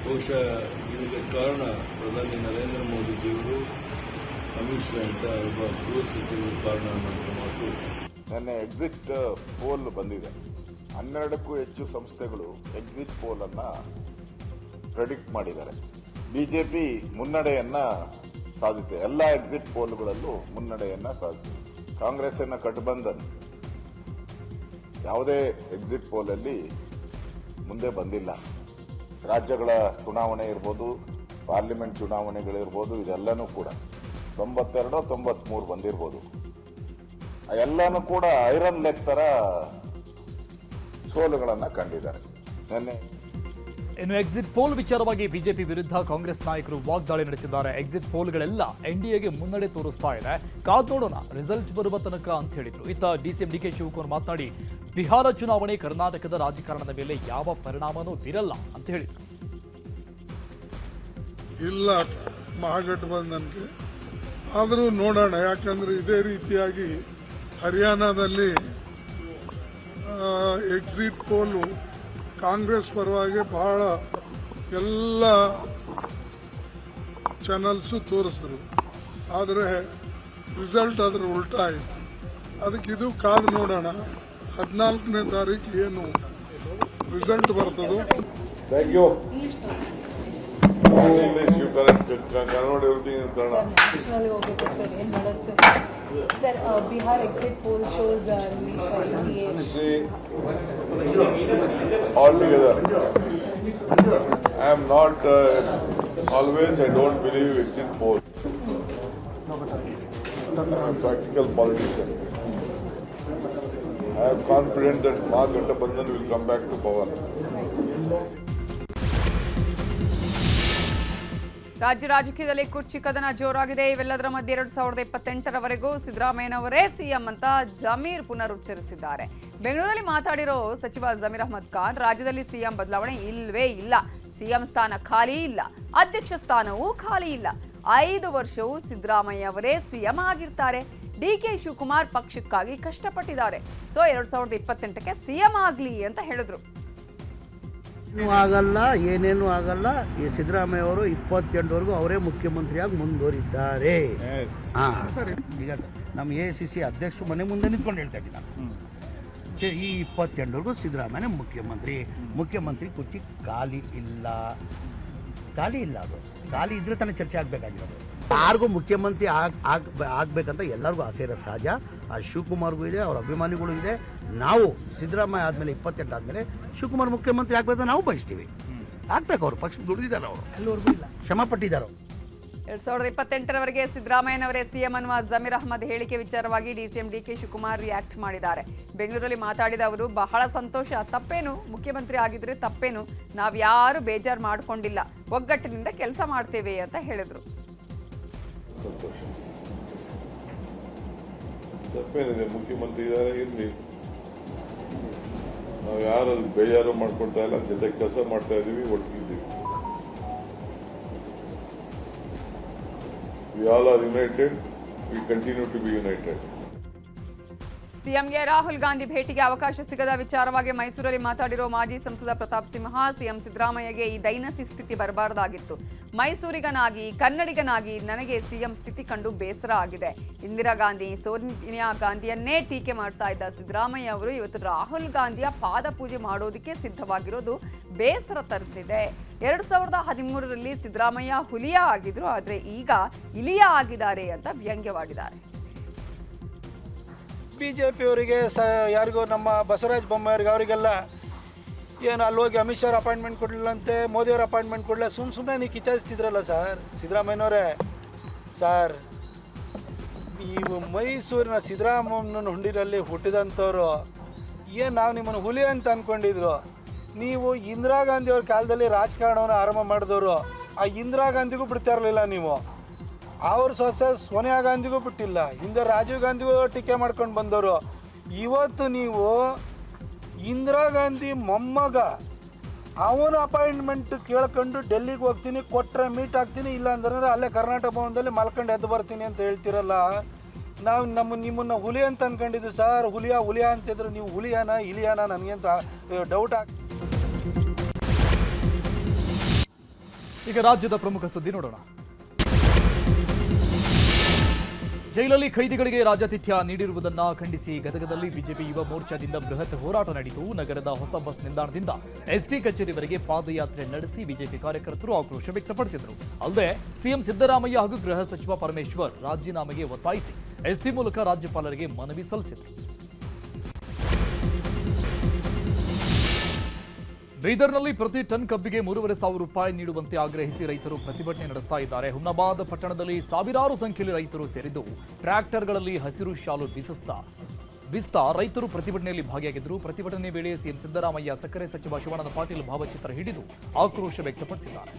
ಬಹುಶಃ ಇದಕ್ಕೆ ಕಾರಣ ಪ್ರಧಾನಿ ನರೇಂದ್ರ ಮೋದಿಜಿಯವರು ಅಮಿತ್ ಶಾ ಅಂತ ಒಬ್ಬ ಗೃಹ ಸಚಿವರು ಕಾರಣ ಅನ್ನುವಂಥ ಮಾತು ನಿನ್ನೆ ಎಕ್ಸಿಟ್ ಪೋಲ್ ಬಂದಿದೆ. ಹನ್ನೆರಡಕ್ಕೂ ಹೆಚ್ಚು ಸಂಸ್ಥೆಗಳು ಎಕ್ಸಿಟ್ ಪೋಲನ್ನು ಪ್ರೆಡಿಕ್ಟ್ ಮಾಡಿದ್ದಾರೆ. ಪಿ ಮುನ್ನಡೆಯನ್ನು ಸಾಧಿಸಿದೆ. ಎಲ್ಲ ಎಕ್ಸಿಟ್ ಪೋಲ್ಗಳಲ್ಲೂ ಮುನ್ನಡೆಯನ್ನು ಸಾಧಿಸಿದೆ. ಕಾಂಗ್ರೆಸ್ಸಿನ ಗಠಬಂಧನ್ ಯಾವುದೇ ಎಕ್ಸಿಟ್ ಪೋಲಲ್ಲಿ ಮುಂದೆ ಬಂದಿಲ್ಲ. ರಾಜ್ಯಗಳ ಚುನಾವಣೆ ಇರ್ಬೋದು ಪಾರ್ಲಿಮೆಂಟ್ ಚುನಾವಣೆಗಳಿರ್ಬೋದು, ಇದೆಲ್ಲನೂ ಕೂಡ ತೊಂಬತ್ತೆರಡು ತೊಂಬತ್ಮೂರು ಬಂದಿರ್ಬೋದು. ಎಲ್ಲಾನು ಕೂಡ ಐರನ್ ಲೆಗ್ ತರ ಸೋಲುಗಳನ್ನ ಕಂಡಿದ್ದಾರೆ. ನಿನ್ನೆ ಇನ್ನು ಎಕ್ಸಿಟ್ ಪೋಲ್ ವಿಚಾರವಾಗಿ ಬಿಜೆಪಿ ವಿರುದ್ಧ ಕಾಂಗ್ರೆಸ್ ನಾಯಕರು ವಾಗ್ದಾಳಿ ನಡೆಸಿದ್ದಾರೆ. ಎಕ್ಸಿಟ್ ಪೋಲ್ಗಳೆಲ್ಲ ಎನ್ಡಿಎಗೆ ಮುನ್ನಡೆ ತೋರಿಸ್ತಾ ಇದೆ. ಕಾದ್ ನೋಡೋಣ ರಿಸಲ್ಟ್ ಬರುವ ತನಕ ಅಂತ ಹೇಳಿದ್ರು. ಇತ್ತ ಡಿಸಿಎಂ ಡಿಕೆ ಶಿವಕುಮಾರ್ ಮಾತನಾಡಿ ಬಿಹಾರ ಚುನಾವಣೆ ಕರ್ನಾಟಕದ ರಾಜಕಾರಣದ ಮೇಲೆ ಯಾವ ಪರಿಣಾಮನೂ ಬೀರಲ್ಲ ಅಂತ ಹೇಳಿದ್ರು. ಇಲ್ಲ ಮಹಾಗಠಬಂಧನ್ಗೆ. ಆದರೂ ನೋಡೋಣ ಯಾಕಂದ್ರೆ ಇದೇ ರೀತಿಯಾಗಿ ಹರಿಯಾಣದಲ್ಲಿ ಎಕ್ಸಿಟ್ ಪೋಲು ಕಾಂಗ್ರೆಸ್ ಪರವಾಗಿ ಬಹಳ ಎಲ್ಲ ಚಾನಲ್ಸು ತೋರಿಸಿದ್ರು. ಆದರೆ ರಿಸಲ್ಟ್ ಅದರ ಉಲ್ಟಾ ಆಯಿತು. ಅದಕ್ಕೆ ಇದು ಕಾದು ನೋಡೋಣ. ಹದಿನಾಲ್ಕನೇ ತಾರೀಕು ಏನು ರಿಸಲ್ಟ್ ಬರ್ತದೋ? Thank you correct Kannada Sir, uh, Bihar exit poll shows uh, lead for See, altogether, I am not, uh, always I don't believe exit poll. I am a practical politician. I am confident that Ma Gandhi will come back to power. ರಾಜ್ಯ ರಾಜಕೀಯದಲ್ಲಿ ಕುರ್ಚಿ ಕದನ ಜೋರಾಗಿದೆ. ಇವೆಲ್ಲದರ ಮಧ್ಯೆ ಎರಡು ಸಾವಿರದ ಇಪ್ಪತ್ತೆಂಟರವರೆಗೂ ಸಿದ್ದರಾಮಯ್ಯನವರೇ CM ಅಂತ ಜಮೀರ್ ಪುನರುಚ್ಚರಿಸಿದ್ದಾರೆ. ಬೆಂಗಳೂರಲ್ಲಿ ಮಾತಾಡಿರೋ ಸಚಿವ ಜಮೀರ್ ಅಹಮದ್ ಖಾನ್, ರಾಜ್ಯದಲ್ಲಿ ಸಿಎಂ ಬದಲಾವಣೆ ಇಲ್ಲವೇ ಇಲ್ಲ. ಸಿಎಂ ಸ್ಥಾನ ಖಾಲಿ ಇಲ್ಲ. ಅಧ್ಯಕ್ಷ ಸ್ಥಾನವೂ ಖಾಲಿ ಇಲ್ಲ. ಐದು ವರ್ಷವೂ ಸಿದ್ದರಾಮಯ್ಯ ಅವರೇ ಸಿಎಂ ಆಗಿರ್ತಾರೆ. ಡಿ ಕೆ ಶಿವಕುಮಾರ್ ಪಕ್ಷಕ್ಕಾಗಿ ಕಷ್ಟಪಟ್ಟಿದ್ದಾರೆ. ಸೊ, ಎರಡ್ ಸಾವಿರದ ಇಪ್ಪತ್ತೆಂಟಕ್ಕೆ ಸಿಎಂ ಆಗಲಿ ಅಂತ ಹೇಳಿದ್ರು. ಆಗಲ್ಲ ಏನೇನು ಆಗಲ್ಲ. ಈ ಸಿದ್ದರಾಮಯ್ಯ ಅವರು ಇಪ್ಪತ್ತೆಂಟವರೆಗೂ ಅವರೇ ಮುಖ್ಯಮಂತ್ರಿಯಾಗಿ ಮುಂದುವರಿದ್ದಾರೆ. ಹಾ. ಈಗ ನಮ್ಮ ಎ ಸಿ ಸಿ ಅಧ್ಯಕ್ಷರು ಮನೆ ಮುಂದೆ ನಿಂತ್ಕೊಂಡು ಹೇಳ್ತಾ ಇದ್ದೀನಿ ನಾನು ಈ ಇಪ್ಪತ್ತೆಂಟವರೆಗೂ ಸಿದ್ದರಾಮಯ್ಯ ಮುಖ್ಯಮಂತ್ರಿ. ಮುಖ್ಯಮಂತ್ರಿ ಕುರ್ಚಿ ಖಾಲಿ ಇಲ್ಲ. ಖಾಲಿ ಇಲ್ಲ ಅದು. ಖಾಲಿ ಇದ್ರೆ ತಾನೇ ಚರ್ಚೆ ಆಗಬೇಕಾಗಿರೋದು. ಯಾರಿಗೂ ಮುಖ್ಯಮಂತ್ರಿ ಆಗ್ ಆಗ್ ಆಗ್ಬೇಕಂತ ಎಲ್ಲರಿಗೂ ಆಸೆ ಇರೋ ಸಹಜ. ಆ ಶಿವಕುಮಾರ್ಗೂ ಇದೆ ಅವ್ರ ಅಭಿಮಾನಿಗಳು ಇದೆ. ನಾವು ಸಿದ್ದರಾಮಯ್ಯ ಆದಮೇಲೆ ಇಪ್ಪತ್ತೆಂಟು ಆದಮೇಲೆ ಶಿವಕುಮಾರ್ ಮುಖ್ಯಮಂತ್ರಿ ಆಗ್ಬೇಕಂತ ನಾವು ಬಯಸ್ತೀವಿ. ಆಗ್ಬೇಕು ಅವರು ಪಕ್ಷ ದುಡಿದಿದ್ದಾರೆ ಅವರು. ಎಲ್ಲರಿಗೂ ಇಲ್ಲ. ಶ್ರಮ ಪಟ್ಟಿದ್ದಾರೆ ಅವರು. ಎರಡ್ ಸಾವಿರದ ಇಪ್ಪತ್ತೆಂಟರವರೆಗೆ ಸಿದ್ದರಾಮಯ್ಯನವರೇ ಸಿಎಂ ಅನ್ನುವ ಜಮೀರ್ ಅಹಮದ್ ಹೇಳಿಕೆ ವಿಚಾರವಾಗಿ ಡಿಸಿಎಂ ಡಿಕೆ ಶಿವಕುಮಾರ್ ರಿಯಾಕ್ಟ್ ಮಾಡಿದ್ದಾರೆ. ಬೆಂಗಳೂರಲ್ಲಿ ಮಾತಾಡಿದ ಅವರು ಬಹಳ ಸಂತೋಷ ತಪ್ಪೇನು? ಮುಖ್ಯಮಂತ್ರಿ ಆಗಿದ್ರೆ ತಪ್ಪೇನು? ನಾವ್ಯಾರು ಬೇಜಾರು ಮಾಡ್ಕೊಂಡಿಲ್ಲ. ಒಗ್ಗಟ್ಟಿನಿಂದ ಕೆಲಸ ಮಾಡ್ತೇವೆ ಅಂತ ಹೇಳಿದ್ರು. ಸಂತೋಷ ತಪ್ಪೇನಿದೆ ಮುಖ್ಯಮಂತ್ರಿ ಇದ್ದಾರೆ ಇರಲಿ ನಾವು ಯಾರು ಬೇಜಾರು ಮಾಡ್ಕೊಳ್ತಾ ಇಲ್ಲ ಜೊತೆ ಕೆಲಸ ಮಾಡ್ತಾ ಇದೀವಿ ಒಟ್ಟಿಗಿದ್ದೀವಿ we all are united we continue to be united ಸಿಎಂಗೆ ರಾಹುಲ್ ಗಾಂಧಿ ಭೇಟಿಗೆ ಅವಕಾಶ ಸಿಗದ ವಿಚಾರವಾಗಿ ಮೈಸೂರಲ್ಲಿ ಮಾತಾಡಿರೋ ಮಾಜಿ ಸಂಸದ ಪ್ರತಾಪ್ ಸಿಂಹ, ಸಿಎಂ ಸಿದ್ದರಾಮಯ್ಯಗೆ ಈ ದೈನಸಿ ಸ್ಥಿತಿ ಬರಬಾರದಾಗಿತ್ತು. ಮೈಸೂರಿಗನಾಗಿ, ಕನ್ನಡಿಗನಾಗಿ ನನಗೆ ಸಿಎಂ ಸ್ಥಿತಿ ಕಂಡು ಬೇಸರ ಆಗಿದೆ. ಇಂದಿರಾ ಗಾಂಧಿ, ಸೋನಿಯಾ ಗಾಂಧಿಯನ್ನೇ ಟೀಕೆ ಮಾಡ್ತಾ ಇದ್ದ ಸಿದ್ದರಾಮಯ್ಯ ಅವರು ಇವತ್ತು ರಾಹುಲ್ ಗಾಂಧಿಯ ಪಾದ ಪೂಜೆ ಮಾಡೋದಕ್ಕೆ ಸಿದ್ಧವಾಗಿರೋದು ಬೇಸರ ತರುತ್ತಿದೆ ಎರಡು ಸಾವಿರದ ಹದಿಮೂರರಲ್ಲಿ ಸಿದ್ದರಾಮಯ್ಯ ಹುಲಿಯ ಆಗಿದ್ರು, ಆದರೆ ಈಗ ಇಲಿಯ ಆಗಿದ್ದಾರೆ ಅಂತ ವ್ಯಂಗ್ಯವಾಡಿದ್ದಾರೆ. ಬಿ ಜೆ ಪಿಯವರಿಗೆ ಸ, ಯಾರಿಗೂ ನಮ್ಮ ಬಸವರಾಜ ಬೊಮ್ಮಾಯಿಗೆ ಅವರಿಗೆಲ್ಲ ಏನು ಅಲ್ಲಿ ಹೋಗಿ ಅಮಿತ್ ಶಾ ಅಪಾಯಿಂಟ್ಮೆಂಟ್ ಕೊಡಲಿಲ್ಲಂತೆ ಮೋದಿಯವ್ರ ಅಪಾಯಿಂಟ್ಮೆಂಟ್ ಕೊಡಲಿಲ್ಲ ಸುಮ್ಮ ಸುಮ್ಮನೆ ನೀವು ಕಿಚಾಯಿಸ್ತಿದ್ರಲ್ಲ ಸರ್, ಸಿದ್ದರಾಮಯ್ಯನವರೇ. ಸರ್, ನೀವು ಮೈಸೂರಿನ ಸಿದ್ದರಾಮಯ್ಯನ ಹುಂಡಿನಲ್ಲಿ ಹುಟ್ಟಿದಂಥವ್ರು, ಏನು ನಾವು ನಿಮ್ಮನ್ನು ಹುಲಿ ಅಂತ ಅಂದ್ಕೊಂಡಿದ್ರು ನೀವು ಇಂದಿರಾ ಗಾಂಧಿಯವ್ರ ಕಾಲದಲ್ಲಿ ರಾಜಕಾರಣವನ್ನು ಆರಂಭ ಮಾಡಿದವರು, ಆ ಇಂದಿರಾ ಗಾಂಧಿಗೂ ಬಿಡ್ತಾ ಇರಲಿಲ್ಲ ನೀವು. ಅವ್ರ ಸೊಸೆ ಸೋನಿಯಾ ಗಾಂಧಿಗೂ ಬಿಟ್ಟಿಲ್ಲ ಹಿಂದೆ ರಾಜೀವ್ ಗಾಂಧಿಗೂ ಟೀಕೆ ಮಾಡ್ಕೊಂಡು ಬಂದವರು. ಇವತ್ತು ನೀವು ಇಂದಿರಾ ಗಾಂಧಿ ಮೊಮ್ಮಗ, ಅವನ ಅಪಾಯಿಂಟ್ಮೆಂಟ್ ಕೇಳ್ಕೊಂಡು ಡೆಲ್ಲಿಗೆ ಹೋಗ್ತೀನಿ ಕೊಟ್ಟರೆ ಮೀಟ್ ಆಗ್ತೀನಿ, ಇಲ್ಲ ಅಂದ್ರೆ ಅಲ್ಲೇ ಕರ್ನಾಟಕ ಭವನದಲ್ಲಿ ಮಲ್ಕೊಂಡು ಎದ್ದು ಬರ್ತೀನಿ ಅಂತ ಹೇಳ್ತಿರಲ್ಲ. ನಾವು ನಮ್ಮ ನಿಮ್ಮನ್ನು ಹುಲಿ ಅಂತ ಅಂದ್ಕೊಂಡಿದ್ದು ಸರ್. ಹುಲಿಯಾ ಹುಲಿಯಾ ಅಂತಿದ್ರು ನೀವು ಹುಲಿಯಾನ, ಇಲಿಯಾನ? ನನಗಂತ ಡೌಟ್ ಆಗ ಈಗ ರಾಜ್ಯದ ಪ್ರಮುಖ ಸುದ್ದಿ ನೋಡೋಣ. ಜೈಲಲ್ಲಿ ಖೈದಿಗಳಿಗೆ ರಾಜಾತಿಥ್ಯ ನೀಡಿರುವುದನ್ನ ಖಂಡಿಸಿ ಗದಗದಲ್ಲಿ ಬಿಜೆಪಿ ಯುವ ಮೋರ್ಚಾದಿಂದ ಬೃಹತ್ ಹೋರಾಟ ನಡೆಯಿತು ನಗರದ ಹೊಸ ಬಸ್ ನಿಲ್ದಾಣದಿಂದ ಎಸ್ಪಿ ಕಚೇರಿವರೆಗೆ ಪಾದಯಾತ್ರೆ ನಡೆಸಿ ಬಿಜೆಪಿ ಕಾರ್ಯಕರ್ತರು ಆಕ್ರೋಶ ವ್ಯಕ್ತಪಡಿಸಿದರು. ಅಲ್ಲದೆ ಸಿಎಂ ಸಿದ್ದರಾಮಯ್ಯ ಹಾಗೂ ಗೃಹ ಸಚಿವ ಪರಮೇಶ್ವರ್ ರಾಜೀನಾಮೆಗೆ ಒತ್ತಾಯಿಸಿ. ಎಸ್ಪಿ ಮೂಲಕ ರಾಜ್ಯಪಾಲರಿಗೆ ಮನವಿ ಸಲ್ಲಿಸಿದರು. ಬೀದರ್ನಲ್ಲಿ ಪ್ರತಿ ಟನ್ ಕಬ್ಬಿಗೆ ಮೂರುವರೆ ಸಾವಿರ ರೂಪಾಯಿ ನೀಡುವಂತೆ ಆಗ್ರಹಿಸಿ ರೈತರು ಪ್ರತಿಭಟನೆ ನಡೆಸ್ತಾ ಇದ್ದಾರೆ. ಹುಮ್ನಾಬಾದ್ ಪಟ್ಟಣದಲ್ಲಿ ಸಾವಿರಾರು ಸಂಖ್ಯೆಯಲ್ಲಿ ರೈತರು ಸೇರಿದ್ದು, ಟ್ರ್ಯಾಕ್ಟರ್ಗಳಲ್ಲಿ ಹಸಿರು ಶಾಲು ಬೀಸಿಸ್ತಾ, ಬಿಸ್ತಾ ರೈತರು ಪ್ರತಿಭಟನೆಯಲ್ಲಿ ಭಾಗಿಯಾಗಿದ್ದರು. ಪ್ರತಿಭಟನೆ ವೇಳೆ ಸಿಎಂ ಸಿದ್ದರಾಮಯ್ಯ, ಸಕ್ಕರೆ ಸಚಿವ ಶಿವಾನಂದ ಪಾಟೀಲ್ ಭಾವಚಿತ್ರ ಹಿಡಿದು ಆಕ್ರೋಶ ವ್ಯಕ್ತಪಡಿಸಿದ್ದಾರೆ.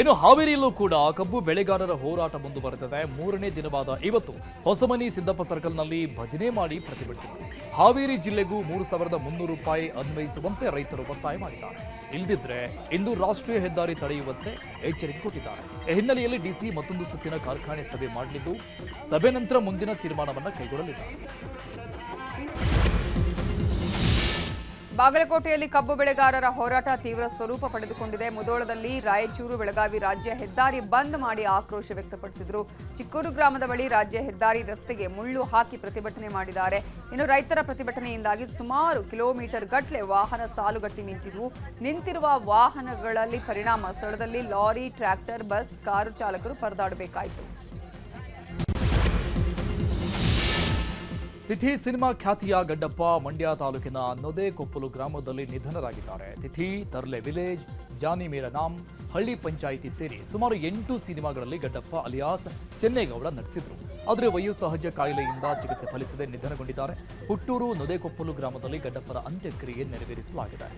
ಇನ್ನು ಹಾವೇರಿಯಲ್ಲೂ ಕೂಡ ಕಬ್ಬು ಬೆಳೆಗಾರರ ಹೋರಾಟ ಮುಂದುವರೆದಿದೆ. ಮೂರನೇ ದಿನವಾದ ಇವತ್ತು ಹೊಸಮನಿ ಸಿದ್ದಪ್ಪ ಸರ್ಕಲ್ನಲ್ಲಿ ಭಜನೆ ಮಾಡಿ ಪ್ರತಿಭಟಿಸಿದರು. ಹಾವೇರಿ ಜಿಲ್ಲೆಗೂ ಮೂರು ಸಾವಿರದ ಮುನ್ನೂರು ರೂಪಾಯಿ ಅನ್ವಯಿಸುವಂತೆ ರೈತರು ಒತ್ತಾಯ ಮಾಡಿದ್ದಾರೆ. ಇಲ್ಲದಿದ್ರೆ ಇಂದು ರಾಷ್ಟ್ರೀಯ ಹೆದ್ದಾರಿ ತಡೆಯುವಂತೆ ಎಚ್ಚರಿಕೆ ಕೊಟ್ಟಿದ್ದಾರೆ. ಈ ಹಿನ್ನೆಲೆಯಲ್ಲಿ ಡಿಸಿ ಮತ್ತೊಂದು ಸುತ್ತಿನ ಕಾರ್ಖಾನೆ ಸಭೆ ಮಾಡಲಿದ್ದು, ಸಭೆ ನಂತರ ಮುಂದಿನ ತೀರ್ಮಾನವನ್ನು ಕೈಗೊಳ್ಳಲಿದ್ದಾರೆ. ಬಾಗಲಕೋಟೆಯಲ್ಲಿ ಕಬ್ಬು ಬೆಳೆಗಾರರ ಹೋರಾಟ ತೀವ್ರ ಸ್ವರೂಪ ಪಡೆದುಕೊಂಡಿದೆ. ಮುದೋಳದಲ್ಲಿ ರಾಯಚೂರು ಬೆಳಗಾವಿ ರಾಜ್ಯ ಹೆದ್ದಾರಿ ಬಂದ್ ಮಾಡಿ ಆಕ್ರೋಶ ವ್ಯಕ್ತಪಡಿಸಿದರು. ಚಿಕ್ಕೂರು ಗ್ರಾಮದ ಬಳಿ ರಾಜ್ಯ ಹೆದ್ದಾರಿ ರಸ್ತೆಗೆ ಮುಳ್ಳು ಹಾಕಿ ಪ್ರತಿಭಟನೆ ಮಾಡಿದ್ದಾರೆ. ಇನ್ನು ರೈತರ ಪ್ರತಿಭಟನೆಯಿಂದಾಗಿ ಸುಮಾರು ಕಿಲೋಮೀಟರ್ ಗಟ್ಟಲೆ ವಾಹನ ಸಾಲುಗಟ್ಟಿ ನಿಂತಿದ್ವು. ನಿಂತಿರುವ ವಾಹನಗಳಲ್ಲಿ ಪರಿಣಾಮ, ಸ್ಥಳದಲ್ಲಿ ಲಾರಿ, ಟ್ರ್ಯಾಕ್ಟರ್, ಬಸ್, ಕಾರು ಚಾಲಕರು ಪರದಾಡಬೇಕಾಯಿತು. ತಿಥಿ ಸಿನಿಮಾ ಖ್ಯಾತಿಯ ಗಡ್ಡಪ್ಪ ಮಂಡ್ಯ ತಾಲೂಕಿನ ನೊದೆಕೊಪ್ಪಲು ಗ್ರಾಮದಲ್ಲಿ ನಿಧನರಾಗಿದ್ದಾರೆ. ತಿಥಿ, ತರ್ಲೆ ವಿಲೇಜ್, ಜಾನಿ ಮೇರ ನಾಮ್, ಹಳ್ಳಿ ಪಂಚಾಯಿತಿ ಸೇರಿ ಸುಮಾರು ಎಂಟು ಸಿನಿಮಾಗಳಲ್ಲಿ ಗಡ್ಡಪ್ಪ ಅಲಿಯಾಸ್ ಚೆನ್ನೇಗೌಡ ನಟಿಸಿದ್ರು. ಆದರೆ ವಯೋಸಹಜ ಕಾಯಿಲೆಯಿಂದ ಚಿಕಿತ್ಸೆ ಫಲಿಸದೆ ನಿಧನಗೊಂಡಿದ್ದಾರೆ. ಹುಟ್ಟೂರು, ನೊದೆಕೊಪ್ಪಲು ಗ್ರಾಮದಲ್ಲಿ ಗಡ್ಡಪ್ಪರ ಅಂತ್ಯಕ್ರಿಯೆ ನೆರವೇರಿಸಲಾಗಿದೆ.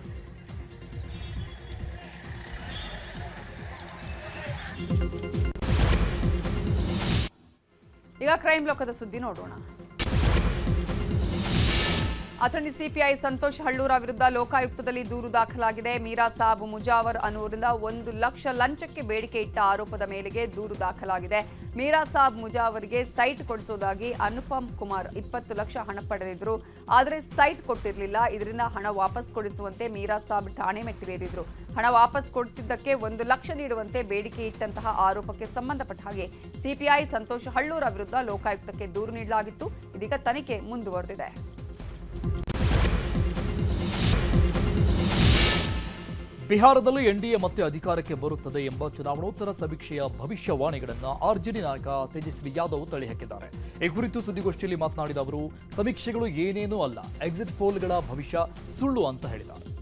ಈಗ ಕ್ರೈಮ್ ಲೋಕದ ಸುದ್ದಿ ನೋಡೋಣ. ಅತಣಿ ಸಿಪಿಐ ಸಂತೋಷ್ ಹಳ್ಳೂರ ವಿರುದ್ಧ ಲೋಕಾಯುಕ್ತದಲ್ಲಿ ದೂರು ದಾಖಲಾಗಿದೆ. ಮೀರಾ ಸಾಬ್ ಮುಜಾವರ್ ಅನ್ನುವರಿಂದ ಒಂದು ಲಕ್ಷ ಲಂಚಕ್ಕೆ ಬೇಡಿಕೆ ಇಟ್ಟ ಆರೋಪದ ಮೇಲೆಗೆ ದೂರು ದಾಖಲಾಗಿದೆ. ಮೀರಾ ಸಾಬ್ ಮುಜಾವರ್ಗೆ ಸೈಟ್ ಕೊಡಿಸೋದಾಗಿ ಅನುಪಮ್ ಕುಮಾರ್ ಇಪ್ಪತ್ತು ಲಕ್ಷ ಹಣ ಪಡೆದಿದ್ರು. ಆದರೆ ಸೈಟ್ ಕೊಟ್ಟಿರಲಿಲ್ಲ. ಇದರಿಂದ ಹಣ ವಾಪಸ್ ಕೊಡಿಸುವಂತೆ ಮೀರಾ ಸಾಬ್ ಠಾಣೆ ಮೆಟ್ಟಿಲೇರಿದ್ರು. ಹಣ ವಾಪಸ್ ಕೊಡಿಸಿದ್ದಕ್ಕೆ ಒಂದು ಲಕ್ಷ ನೀಡುವಂತೆ ಬೇಡಿಕೆ ಇಟ್ಟಂತಹ ಆರೋಪಕ್ಕೆ ಸಂಬಂಧಪಟ್ಟ ಹಾಗೆ ಸಿಪಿಐ ಸಂತೋಷ್ ಹಳ್ಳೂರ ವಿರುದ್ಧ ಲೋಕಾಯುಕ್ತಕ್ಕೆ ದೂರು ನೀಡಲಾಗಿತ್ತು. ಇದೀಗ ತನಿಖೆ ಮುಂದುವರೆದಿದೆ. ಬಿಹಾರದಲ್ಲಿ ಎನ್ಡಿಎ ಮತ್ತೆ ಅಧಿಕಾರಕ್ಕೆ ಬರುತ್ತದೆ ಎಂಬ ಚುನಾವಣೋತ್ತರ ಸಮೀಕ್ಷೆಯ ಭವಿಷ್ಯವಾಣಿಗಳನ್ನು ಆರ್ಜೆಡಿ ನಾಯಕ ತೇಜಸ್ವಿ ಯಾದವ್ ತಳ್ಳಿಹಾಕಿದ್ದಾರೆ. ಈ ಕುರಿತು ಸುದ್ದಿಗೋಷ್ಠಿಯಲ್ಲಿ ಮಾತನಾಡಿದ ಅವರು, ಸಮೀಕ್ಷೆಗಳು ಏನೇನೂ ಅಲ್ಲ, ಎಕ್ಸಿಟ್ ಪೋಲ್ಗಳ ಭವಿಷ್ಯ ಸುಳ್ಳು ಅಂತ ಹೇಳಿದ್ದಾರೆ.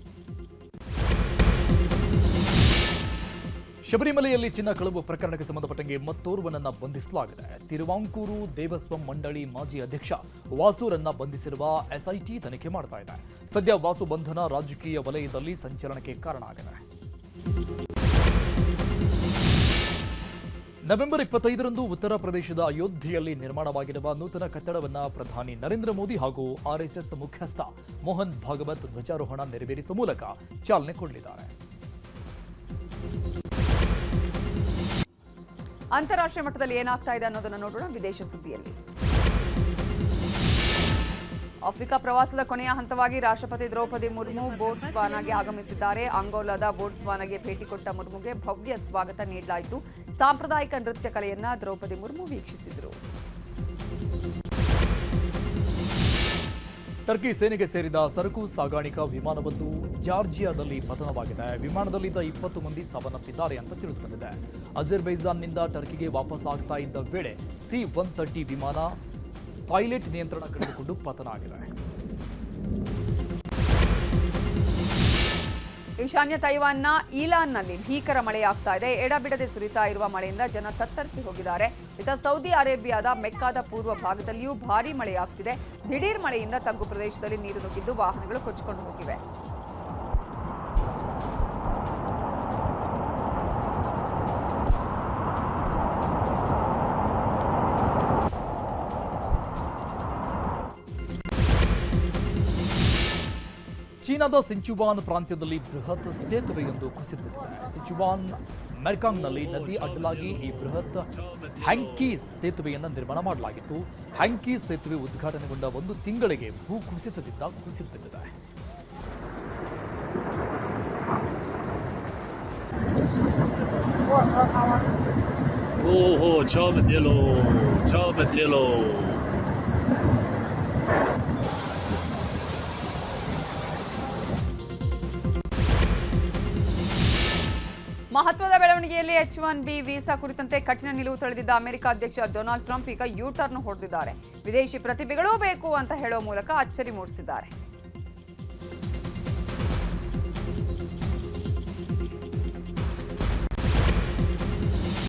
ಶಬರಿಮಲೆಯಲ್ಲಿ ಚಿನ್ನ ಕಳವು ಪ್ರಕರಣಕ್ಕೆ ಸಂಬಂಧಪಟ್ಟಂಗೆ ಮತ್ತೋರ್ವನನ್ನ ಬಂಧಿಸಲಾಗಿದೆ. ತಿರುವಾಂಕೂರು ದೇವಸ್ವಂ ಮಂಡಳಿ ಮಾಜಿ ಅಧ್ಯಕ್ಷ ವಾಸುರನ್ನ ಬಂಧಿಸಿರುವ ಎಸ್ಐಟಿ ತನಿಖೆ ಮಾಡ್ತಾ ಇದೆ. ಸದ್ಯ ವಾಸು ಬಂಧನ ರಾಜಕೀಯ ವಲಯದಲ್ಲಿ ಸಂಚಲನಕ್ಕೆ ಕಾರಣ ಆಗಿದೆ. ನವೆಂಬರ್ ಇಪ್ಪತ್ತೈದರಂದು ಉತ್ತರ ಪ್ರದೇಶದ ಅಯೋಧ್ಯೆಯಲ್ಲಿ ನಿರ್ಮಾಣವಾಗಿರುವ ನೂತನ ಕಟ್ಟಡವನ್ನು ಪ್ರಧಾನಿ ನರೇಂದ್ರ ಮೋದಿ ಹಾಗೂ ಆರ್ಎಸ್ಎಸ್ ಮುಖ್ಯಸ್ಥ ಮೋಹನ್ ಭಾಗವತ್ ಧ್ವಜಾರೋಹಣ ನೆರವೇರಿಸುವ ಮೂಲಕ ಚಾಲನೆ ಕೊಡಲಿದ್ದಾರೆ. ಅಂತಾರಾಷ್ಟ್ರೀಯ ಮಟ್ಟದಲ್ಲಿ ಏನಾಗ್ತಾ ಇದೆ ಅನ್ನೋದನ್ನು ನೋಡೋಣ ವಿದೇಶ ಸುದ್ದಿಯಲ್ಲಿ. ಆಫ್ರಿಕಾ ಪ್ರವಾಸದ ಕೊನೆಯ ಹಂತವಾಗಿ ರಾಷ್ಟ್ರಪತಿ ದ್ರೌಪದಿ ಮುರ್ಮು ಬೋಟ್ಸ್ವಾನಾಗೆ ಆಗಮಿಸಿದ್ದಾರೆ. ಅಂಗೋಲಾದ ಬೋಟ್ಸ್ವಾನಾಗೆ ಭೇಟಿ ಕೊಟ್ಟ ಮುರ್ಮುಗೆ ಭವ್ಯ ಸ್ವಾಗತ ನೀಡಲಾಯಿತು. ಸಾಂಪ್ರದಾಯಿಕ ನೃತ್ಯ ಕಲೆಯನ್ನ ದ್ರೌಪದಿ ಮುರ್ಮು ವೀಕ್ಷಿಸಿದರು. ಟರ್ಕಿ ಸೇನೆಗೆ ಸೇರಿದ ಸರಕು ಸಾಗಾಣಿಕಾ ವಿಮಾನವೊಂದು ಜಾರ್ಜಿಯಾದಲ್ಲಿ ಪತನವಾಗಿದೆ. ವಿಮಾನದಲ್ಲಿದ್ದ ಇಪ್ಪತ್ತು ಮಂದಿ ಸಾವನ್ನಪ್ಪಿದ್ದಾರೆ ಅಂತ ತಿಳಿಸಲಿದೆ ಅಜರ್ಬೈಜಾನ್ನಿಂದ ಟರ್ಕಿಗೆ ವಾಪಸ್ ಆಗ್ತಾ ಇದ್ದ ವೇಳೆ ಸಿ ಒನ್ ತರ್ಟಿ ವಿಮಾನ ಪೈಲಟ್ ನಿಯಂತ್ರಣ ಕಳೆದುಕೊಂಡು ಪತನ ಆಗಿದೆ. ಈಶಾನ್ಯ ತೈವಾನ್ನ ಈಲಾನ್ನಲ್ಲಿ ಭೀಕರ ಮಳೆಯಾಗ್ತಾ ಇದೆ. ಎಡಬಿಡದೆ ಸುರಿತಾ ಇರುವ ಮಳೆಯಿಂದ ಜನ ತತ್ತರಿಸಿ ಹೋಗಿದ್ದಾರೆ. ಇದು ಸೌದಿ ಅರೇಬಿಯಾದ ಮೆಕ್ಕಾದ ಪೂರ್ವ ಭಾಗದಲ್ಲಿಯೂ ಭಾರೀ ಮಳೆಯಾಗ್ತಿದೆ. ದಿಢೀರ್ ಮಳೆಯಿಂದ ತಗ್ಗು ಪ್ರದೇಶದಲ್ಲಿ ನೀರು ನುಗ್ಗಿದ್ದು ವಾಹನಗಳು ಕೊಚ್ಚಿಕೊಂಡು ಹೋಗಿವೆ. ಚೀನಾದ ಸಿಂಚುವಾನ್ ಪ್ರಾಂತ್ಯದಲ್ಲಿ ಬೃಹತ್ ಸೇತುವೆಯೊಂದು ಕುಸಿದಿದೆ. ಸಿಂಚುವಾನ್ ಮೆರ್ಕಾಂಗ್ನಲ್ಲಿ ನದಿ ಅಡ್ಡಲಾಗಿ ಈ ಬೃಹತ್ ಹ್ಯಾಂಕಿ ಸೇತುವೆಯನ್ನು ನಿರ್ಮಾಣ ಮಾಡಲಾಗಿತ್ತು. ಹ್ಯಾಂಕಿ ಸೇತುವೆ ಉದ್ಘಾಟನೆಗೊಂಡ ಒಂದು ತಿಂಗಳಿಗೆ ಭೂ ಕುಸಿತದಿಂದ ಕುಸಿತಬಿದ್ದಿದೆ ಓಹೋ ಮಹತ್ವದ ಬೆಳವಣಿಗೆಯಲ್ಲಿ ಎಚ್ ಒನ್ ಬಿ ವೀಸಾ ಕುರಿತಂತೆ ಕಠಿಣ ನಿಲುವು ತಳೆದಿದ್ದ ಅಮೆರಿಕ ಅಧ್ಯಕ್ಷ ಡೊನಾಲ್ಡ್ ಟ್ರಂಪ್ ಈಗ ಯೂ ಟರ್ನ್ ಹೊಡೆದಿದ್ದಾರೆ. ವಿದೇಶಿ ಪ್ರತಿಭೆಗಳೂ ಬೇಕು ಅಂತ ಹೇಳೋ ಮೂಲಕ ಅಚ್ಚರಿ ಮೂಡಿಸಿದ್ದಾರೆ.